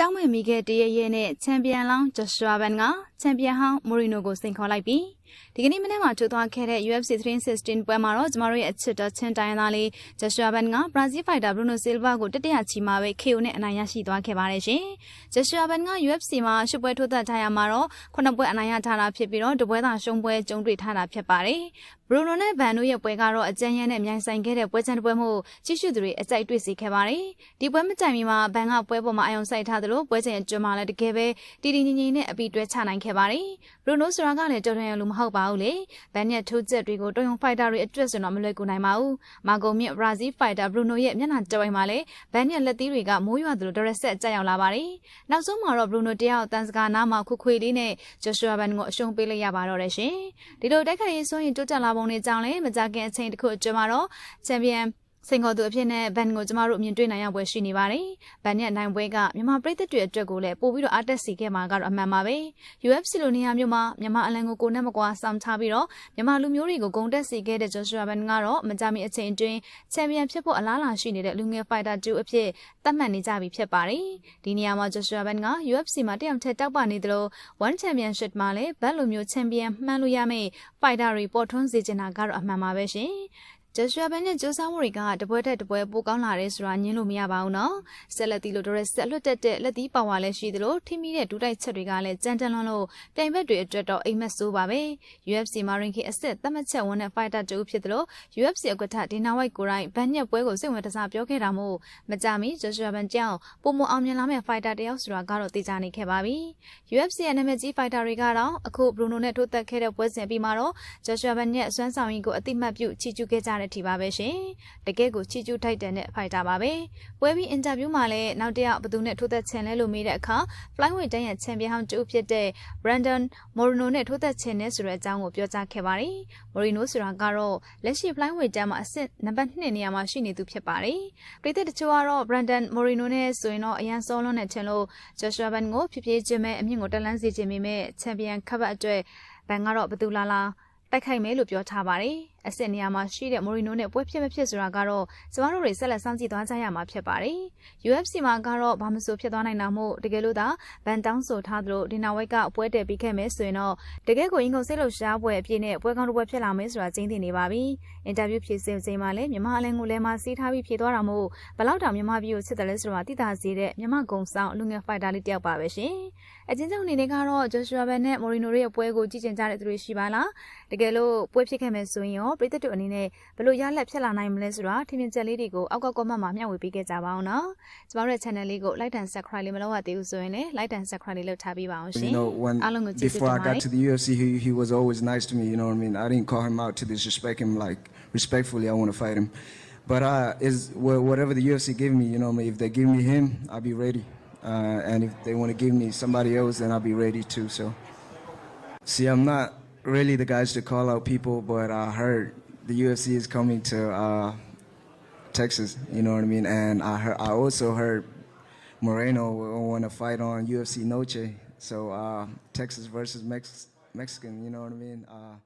တောင်းမဲ့မိခဲ့တရရဲနဲ့ချန်ပီယံလောင်းဂျော့ရှွာဘန်ကချန်ပီယံဟောင်းမိုရီနိုကိုစိန်ခေါ်လိုက်ပြီးဒီကနေ့မနေ့မှထိုးသွားခဲ့တဲ့ UFC 316ပွဲမှာတော့ကျမတို့ရဲ့အချစ်တော်ချင်းတိုင်းသားလေးဂျော့ရှွာဘန်ကဘရာဇီးဖိုက်တာဘရူနိုဆီလ်ဗာကိုတတိယချီမှာပဲ KO နဲ့အနိုင်ရရှိသွားခဲ့ပါတယ်ရှင်။ဂျော့ရှွာဘန်က UFC မှာရှစ်ပွဲထိုးသက်ထားရမှာတော့ခုနှစ်ပွဲအနိုင်ရထားတာဖြစ်ပြီးတော့တပွဲသာရှုံးပွဲကျုံတွေ့ထားတာဖြစ်ပါတယ်။ဘရူနိုနဲ့ဗန်တို့ရဲ့ပွဲကတော့အကြမ်းရမ်းနဲ့မြိုင်ဆိုင်ခဲ့တဲ့ပွဲချန်တစ်ပွဲမှုကြည့်ရှုသူတွေအကြိုက်တွေ့စေခဲ့ပါတယ်။ဒီပွဲမတိုင်မီမှာဗန်ကပွဲပေါ်မှာအယုံစိုက်ထားသလိုပွဲချိန်အတွင်းမှာလည်းတကယ်ပဲတီတီငင်ငင်နဲ့အပီတွဲချနိုင်ခဲ့ပါတယ်။ဘရူနိုဆိုတာကလည်းတော်တော်ရလူမဟုတ်ပါဘူးလေ။ဗန်ရဲ့ထိုးချက်တွေကိုတော်ရုံဖိုက်တာတွေအတွက်ဆိုတော့မလွယ်ကူနိုင်ပါဘူး။မာဂိုမြင့်ဘရာဇီးဖိုက်တာဘရူနိုရဲ့မျက်နှာတဝိုင်မှာလည်းဗန်ရဲ့လက်သီးတွေကမိုးရွာသလိုဒရက်ဆက်ကြက်ရောက်လာပါတယ်။နောက်ဆုံးမှာတော့ဘရူနိုတယောက်တန်စကာနားမှာခွခွေလေးနဲ့ဂျော့ရှွာဘန်ကိုအရှုံးပေးလိုက်ရပါတော့တယ်ရှင်။ဒီလိုတိုက်ခိုက်ရေးဆိုရင်တိုးတက်လာပုံတွေကြောင့်လည်းမကြခင်အချိန်တစ်ခုအတွင်းမှာတော့ချန်ပီယံ စင်ကော်သူအဖြစ်နဲ့ဘန်ကိုကျမတို့အမြင်တွေ့နိုင်ရပွဲရှိနေပါတယ်။ဘန်ရဲ့နိုင်ပွဲကမြန်မာပြည်သက်တွေအတွက်ကိုလည်းပို့ပြီးတော့အားတက်စီခဲ့မှာကတော့အမှန်ပါပဲ။ UFC လိုနေရာမျိုးမှာမြန်မာအလံကိုကိုနဲ့မကွာစောင့်ထားပြီးတော့မြန်မာလူမျိုးတွေကိုဂုံတက်စီခဲ့တဲ့ဂျော့ရှွာဘန်ကတော့မကြမီအချိန်အတွင်းချန်ပီယံဖြစ်ဖို့အလားအလာရှိနေတဲ့လူငယ်ဖိုက်တာ2အဖြစ်သတ်မှတ်နေကြပြီဖြစ်ပါတယ်။ဒီနေရာမှာဂျော့ရှွာဘန်က UFC မှာတယောက်ထက်တောက်ပနေသလို One Championship မှာလည်းဘတ်လိုမျိုးချန်ပီယံမှန်းလို့ရမယ့်ဖိုက်တာတွေပေါ်ထွန်းစေချင်တာကတော့အမှန်ပါပဲရှင်။ ဂျော့ရှွာဘန်နဲ့ဂျိုးဆောင်မှုတွေကတပွဲတက်တပွဲပိုကောင်းလာတယ်ဆိုတာညင်းလို့မရပါဘူးနော်ဆက်လက်တီလို့တို့ရဲ့ဆက်လွတ်တက်တဲ့လက်သီးပါဝါလည်းရှိသလိုထိမိတဲ့ဒူးတိုက်ချက်တွေကလည်းကြမ်းတမ်းလွန်းလို့ပြိုင်ဘက်တွေအတွက်တော့အိမ်မက်ဆိုးပါပဲ UFC မှာရင်ခေအစ်စ်သတ်မှတ်ချက်ဝန်တဲ့ fighter တူဖြစ်သလို UFC အကွက်ထဒီနာဝိုက်ကိုရိုင်းဘန်ညက်ပွဲကိုစိတ်ဝင်တစားပြောခဲ့တာမို့မကြမီဂျော့ရှွာဘန်ကြောင့်ပုံမအောင်မြင်လာမဲ့ fighter တယောက်ဆိုတာကတော့သိကြနေခဲ့ပါပြီ UFC ရဲ့နာမည်ကြီး fighter တွေကတော့အခုဘရူနိုနဲ့ထိုးသက်ခဲ့တဲ့ပွဲစဉ်ပြီးမှာတော့ဂျော့ရှွာဘန်ရဲ့အစွမ်းဆောင်ရည်ကိုအတိမတ်ပြုချီးကျူးခဲ့ကြတဲ့ထီပါပဲရှင်တကယ့်ကိုချီးကျူးထိုက်တယ်နဲ့ fighter ပါပဲပွဲပြီးအင်တာဗျူးမှာလည်းနောက်တစ်ယောက်ဘသူနဲ့ထိုးသက်ချင်လဲလို့မေးတဲ့အခါ flyweight တန်းရဲ့ချန်ပီယံဟောင်းတူဖြစ်တဲ့ Brandon Moreno နဲ့ထိုးသက်ချင်တဲ့ဆိုတဲ့အကြောင်းကိုပြောကြားခဲ့ပါတယ်။ Moreno ဆိုတာကတော့လက်ရှိ flyweight တန်းမှာအဆင့်နံပါတ်2နေရာမှာရှိနေသူဖြစ်ပါတယ်။ပြည်သက်တချို့ကတော့ Brandon Moreno နဲ့ဆိုရင်တော့အရန်စောလွန်းတဲ့ချင်လို့ Joshua Ban ကိုဖြည်းဖြည်းချင်းပဲအမြင့်ကိုတက်လန်းစေခြင်းမိမဲ့ချန်ပီယံခပ်အတွက်ဘန်ကတော့ဘသူလာလာတိုက်ခိုက်မယ်လို့ပြောထားပါတယ်။ အစ်စ်နေရာမှာရှိတဲ့မိုရီနိုနဲ့ပွဲဖြစ်မဖြစ်ဆိုတာကတော့ကျမတို့တွေဆက်လက်စောင့်ကြည့်သွားကြရမှာဖြစ်ပါတယ်။ UFC မှာကတော့ဘာမဆိုဖြစ်သွားနိုင်တာမို့တကယ်လို့သာဗန်တောင်းဆိုထားသလိုဒီနာဝိုက်ကပွဲတည်ပြီးခဲ့မယ်ဆိုရင်တော့တကယ်ကိုရင်ကုန်စိတ်လှုပ်ရှားပွဲအပြည့်နဲ့ပွဲကောင်းတစ်ပွဲဖြစ်လာမယ်ဆိုတာကျင်းသိနေပါပြီ။အင်တာဗျူးဖြည့်စင်ချိန်မှာလည်းမြမအလင်းကိုလည်းမစီးထားပြီးဖြည့်သွားတာမို့ဘလောက်တောင်မြမပြည်ကိုချစ်တယ်လဲဆိုတာသိတာစေတဲ့မြမကုံဆောင်လူငယ်ဖိုက်တာလေးတယောက်ပါပဲရှင်။အချင်းချင်းအနေနဲ့ကတော့ဂျိုရှွာဘန်နဲ့မိုရီနိုရဲ့ပွဲကိုကြည့်ကျင်ကြတဲ့သူတွေရှိပါလား။တကယ်လို့ပွဲဖြစ်ခဲ့မယ်ဆိုရင်ရောပြည်သက်တို့အနေနဲ့ဘလို့ရလက်ဖြစ်လာနိုင်မလဲဆိုတာထင်မြင်ချက်လေးတွေကိုအောက်ကကွန်မန့်မှာမျှဝေပေးခဲ့ကြပါအောင်နော်ကျမတို့ရဲ့ channel လေးကို like and subscribe လေးမလုပ်ရသေးဘူးဆိုရင်လည်း like and subscribe လေးလုပ်ထားပေးပါအောင်ရှင် You know, when အားလုံးကိုကျေးဇူး before တင် I ပါတ got ယ် to the UFC, he, he was always nice to me. You know what I mean? I didn't call him out to disrespect him. Like respectfully, I want to fight him. But uh, is wha- whatever the UFC give me, you know, what I mean? if they give me him, I'll be ready. Uh, and if they want to give me somebody else, then I'll be ready too. So, see, I'm not really the guys to call out people, but I heard the UFC is coming to uh, Texas. You know what I mean? And I heard, I also heard Moreno want to fight on UFC Noche. So uh, Texas versus Mex- Mexican. You know what I mean? Uh,